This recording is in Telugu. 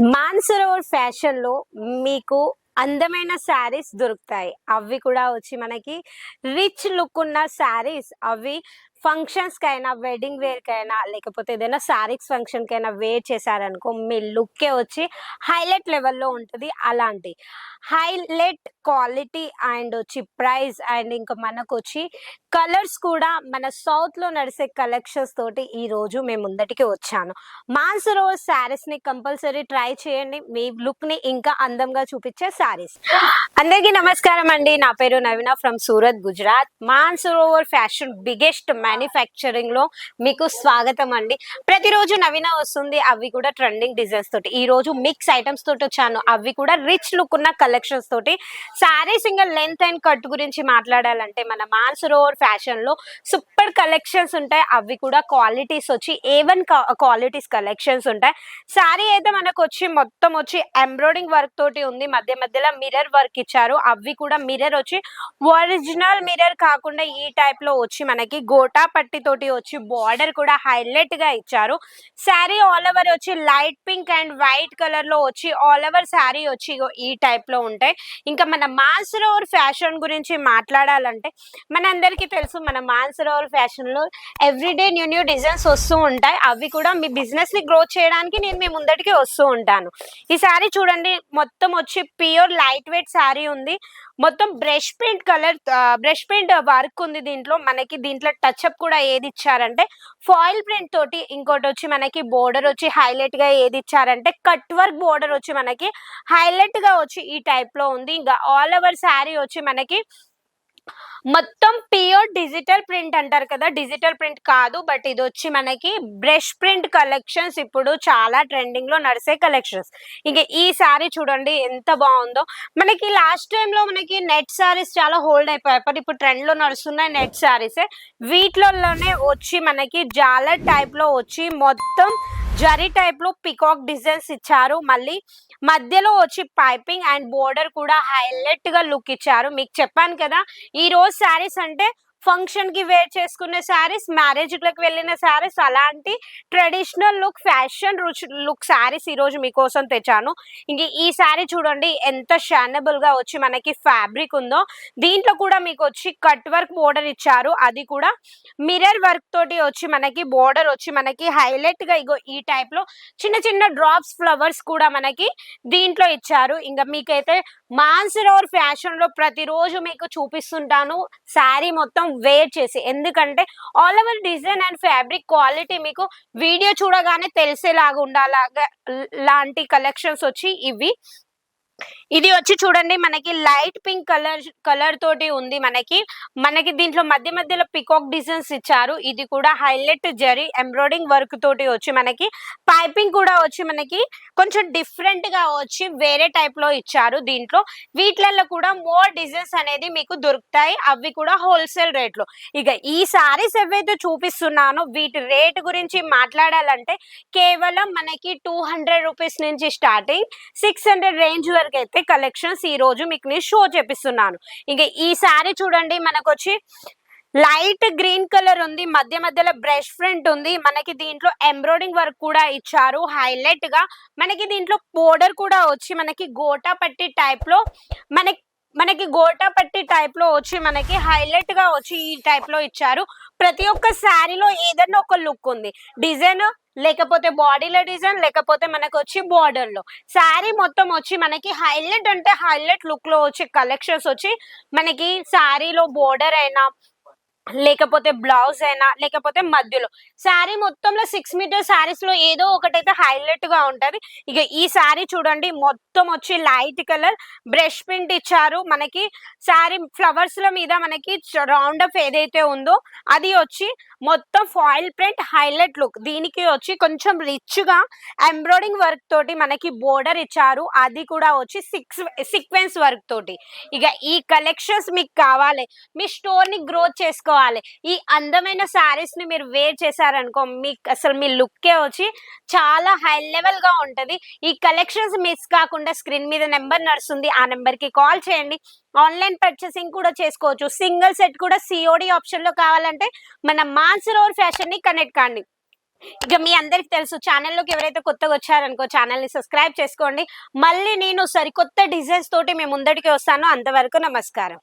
మాన్సరోవర్ ఫ్యాషన్లో మీకు అందమైన శారీస్ దొరుకుతాయి. అవి కూడా వచ్చి మనకి రిచ్ లుక్ ఉన్న శారీస్ అవి ఫంక్షన్స్ కైనా వెడ్డింగ్ వేర్ కైనా లేకపోతే ఏదైనా శారీస్ ఫంక్షన్ కైనా వేర్ చేశారనుకో మీ లుక్కే వచ్చి హైలైట్ లెవెల్లో ఉంటుంది అలాంటి. హైలైట్ క్వాలిటీ అండ్ వచ్చి ప్రైస్ అండ్ ఇంకా మనకు వచ్చి కలర్స్ కూడా మన సౌత్లో నడిసే కలెక్షన్స్ తోటి ఈ రోజు మేము ముందటికి వచ్చాను. మాన్సరోవర్ శారీస్ని కంపల్సరీ ట్రై చేయండి. మీ లుక్ని ఇంకా అందంగా చూపించే శారీస్ అందరికీ నమస్కారం అండి. నా పేరు Naveena from Surat Gujarat Mansarovar fashion biggest మ్యానుఫ్యాక్చరింగ్లో మీకు స్వాగతం అండి ప్రతిరోజు నవీన వస్తుంది అవి కూడా ట్రెండింగ్ డిజైన్స్ తోటి. ఈ రోజు మిక్స్ ఐటమ్స్ తోటి వచ్చాను. అవి కూడా రిచ్ లుక్ ఉన్న కలెక్షన్స్ తోటి. Sari single length and cut గురించి మాట్లాడాలంటే మన మాన్సరోవర్ ఫ్యాషన్లో సూపర్ కలెక్షన్స్ ఉంటాయి. అవి కూడా క్వాలిటీస్ వచ్చి ఏవన్ క్వాలిటీస్ కలెక్షన్స్ ఉంటాయి. శారీ అయితే మనకు వచ్చి మొత్తం వచ్చి ఎంబ్రాయిడింగ్ వర్క్ తోటి ఉంది. మధ్య మధ్యలో మిర్రర్ వర్క్ ఇచ్చారు. అవి కూడా మిర్రర్ వచ్చి ఒరిజినల్ మిర్రర్ కాకుండా ఈ టైప్లో వచ్చి మనకి గోటా పట్టి తోటి వచ్చి బార్డర్ కూడా హైలైట్గా ఇచ్చారు. శారీ ఆల్ ఓవర్ వచ్చి లైట్ పింక్ అండ్ వైట్ కలర్లో వచ్చి ఆల్ ఓవర్ శారీ వచ్చి ఈ టైప్లో ఉంటాయి. ఇంకా మన మాన్సరోవర్ ఫ్యాషన్ గురించి మాట్లాడాలంటే మనందరికీ తెలుసు మన మాన్సరోవర్ ఫ్యాషన్లో ఎవ్రీడే న్యూ న్యూ డిజైన్స్ వస్తూ ఉంటాయి. అవి కూడా మీ బిజినెస్ని గ్రోత్ చేయడానికి నేను మీ ముందటికి వస్తూ ఉంటాను. ఈ శారీ చూడండి మొత్తం వచ్చి ప్యూర్ లైట్ వెయిట్ శారీ ఉంది. మొత్తం brush paint colour brush paint work ఉంది దీంట్లో. మనకి దీంట్లో టచ్ అప్ కూడా ఏది ఇచ్చారంటే ఫాయిల్ ప్రింట్ తోటి ఇంకోటి వచ్చి మనకి బోర్డర్ వచ్చి హైలైట్గా ఏది ఇచ్చారంటే కట్ వర్క్ బోర్డర్ వచ్చి మనకి హైలైట్గా వచ్చి ఈ టైప్లో ఉంది. ఇంకా ఆల్ ఓవర్ శారీ వచ్చి మనకి మొత్తం ప్యూర్ డిజిటల్ ప్రింట్ అంటారు కదా. డిజిటల్ ప్రింట్ కాదు బట్ ఇది వచ్చి మనకి బ్రష్ ప్రింట్ కలెక్షన్స్ ఇప్పుడు చాలా ట్రెండింగ్లో నడిసే కలెక్షన్స్ ఇంకా ఈ సారీ చూడండి ఎంత బాగుందో. మనకి లాస్ట్ టైం లో మనకి నెట్ సారీస్ చాలా హోల్డ్ అయిపోయాయి. బట్ ఇప్పుడు ట్రెండ్లో నడుస్తున్నాయి నెట్ సారీస్ వీటిలోనే వచ్చి మనకి జాలర్ టైప్లో వచ్చి మొత్తం జరీ టైప్లో పికాక్ డిజైన్స్ ఇచ్చారు. మళ్ళీ మధ్యలో వచ్చి పైపింగ్ అండ్ బోర్డర్ కూడా హైలైట్గా లుక్ ఇచ్చారు. మీకు చెప్పాను కదా ఈ రోజు శారీస్ అంటే ఫంక్షన్కి వేర్ చేసుకునే శారీస్ మ్యారేజ్లకు వెళ్ళిన శారీస్ అలాంటి ట్రెడిషనల్ లుక్ ఫ్యాషన్ రుచి లుక్ శారీస్ ఈ రోజు మీకోసం తెచ్చాను. ఇంక ఈ శారీ చూడండి ఎంత షానబుల్గా వచ్చి మనకి ఫ్యాబ్రిక్ ఉందో. దీంట్లో కూడా మీకు వచ్చి కట్ వర్క్ బోర్డర్ ఇచ్చారు. అది కూడా మిర్రర్ వర్క్ తోటి వచ్చి మనకి బోర్డర్ వచ్చి మనకి హైలైట్గా ఇగో ఈ టైప్లో చిన్న చిన్న డ్రాప్స్ ఫ్లవర్స్ కూడా మనకి దీంట్లో ఇచ్చారు. ఇంకా మీకైతే మాన్సరోవర్ ఫ్యాషన్లో ప్రతిరోజు మీకు చూపిస్తుంటాను. శారీ మొత్తం వేర్ చేసి ఎందుకంటే all over design and fabric quality మీకు వీడియో చూడగానే తెలిసేలాగా ఉండాలాగా లాంటి కలెక్షన్స్ వచ్చి ఇవి. ఇది వచ్చి చూడండి మనకి లైట్ పింక్ కలర్ కలర్ తోటి ఉంది మనకి. మనకి దీంట్లో మధ్య మధ్యలో పికాక్ డిజైన్స్ ఇచ్చారు. ఇది కూడా హైలైట్ జరీ ఎంబ్రాయిడింగ్ వర్క్ తోటి వచ్చి మనకి. పైపింగ్ కూడా వచ్చి మనకి కొంచెం డిఫరెంట్గా వచ్చి వేరే టైప్లో ఇచ్చారు దీంట్లో. వీటిలలో కూడా మోర్ డిజైన్స్ అనేది మీకు దొరుకుతాయి. అవి కూడా హోల్సేల్ రేట్లో. ఇక ఈ సారీస్ ఏవైతే చూపిస్తున్నానో వీటి రేట్ గురించి మాట్లాడాలంటే కేవలం మనకి టూ హండ్రెడ్ రూపీస్ నుంచి స్టార్టింగ్ సిక్స్ హండ్రెడ్ రేంజ్ వరకు అయితే కలెక్షన్స్ ఈ రోజు మీకు నేను షో చేపిస్తున్నాను. ఇంకా ఈ సారీ చూడండి మనకు వచ్చి లైట్ గ్రీన్ కలర్ ఉంది మధ్య మధ్యలో బ్రష్ ఫ్రంట్ ఉంది. మనకి దీంట్లో ఎంబ్రాయిడింగ్ వర్క్ కూడా ఇచ్చారు. హైలైట్గా మనకి దీంట్లో బోర్డర్ కూడా వచ్చి మనకి గోటా పట్టి టైప్లో మనకి మనకి గోటా పట్టి టైప్లో వచ్చి మనకి హైలైట్గా వచ్చి ఈ టైప్లో ఇచ్చారు. ప్రతి ఒక్క శారీలో ఏదైనా ఒక లుక్ ఉంది. డిజైన్ లేకపోతే బాడీలో డిజైన్ లేకపోతే మనకు వచ్చి బార్డర్లో. శారీ మొత్తం వచ్చి మనకి హైలైట్ అంటే హైలైట్ లుక్లో వచ్చి కలెక్షన్స్ వచ్చి మనకి శారీలో బోర్డర్ అయినా లేకపోతే బ్లౌజ్ అయినా లేకపోతే మధ్యలో. శారీ మొత్తంలో సిక్స్ మీటర్ శారీస్లో ఏదో ఒకటైతే హైలైట్గా ఉంటది. ఇక ఈ శారీ చూడండి మొత్తం వచ్చి లైట్ కలర్ బ్రష్ ప్రింట్ ఇచ్చారు. మనకి శారీ ఫ్లవర్స్ ల మీద మనకి రౌండ్ అప్ ఏదైతే ఉందో అది వచ్చి మొత్తం ఫాయిల్ ప్రింట్ హైలైట్ లుక్ దీనికి వచ్చి కొంచెం రిచ్గా ఎంబ్రాయిడింగ్ వర్క్ తోటి మనకి బోర్డర్ ఇచ్చారు. అది కూడా వచ్చి సిక్స్ సీక్వెన్స్ వర్క్ తోటి. ఇక ఈ కలెక్షన్స్ మీకు కావాలి. మీ స్టోర్ని గ్రోత్ చేసుకోవాలి ఈ అందమైన శారీస్ని మీరు వేర్ చేశారనుకో మీకు అసలు మీ లుక్కే వచ్చి చాలా హై లెవెల్గా ఉంటది. ఈ కలెక్షన్స్ మిస్ కాకుండా స్క్రీన్ మీద నెంబర్ నడుస్తుంది. ఆ నెంబర్కి కాల్ చేయండి. ఆన్లైన్ పర్చేసింగ్ కూడా చేసుకోవచ్చు. సింగిల్ సెట్ కూడా సిఓడి ఆప్షన్లో కావాలంటే మన మాన్సరోవర్ ఫ్యాషన్ని కనెక్ట్ కాండి. ఇక మీ అందరికి తెలుసు ఛానల్లోకి ఎవరైతే కొత్తగా వచ్చారనుకో ఛానల్ని సబ్స్క్రైబ్ చేసుకోండి. మళ్ళీ నేను సరికొత్త డిజైన్స్ తోటి మేము ముందడికి వస్తాను. అంతవరకు నమస్కారం.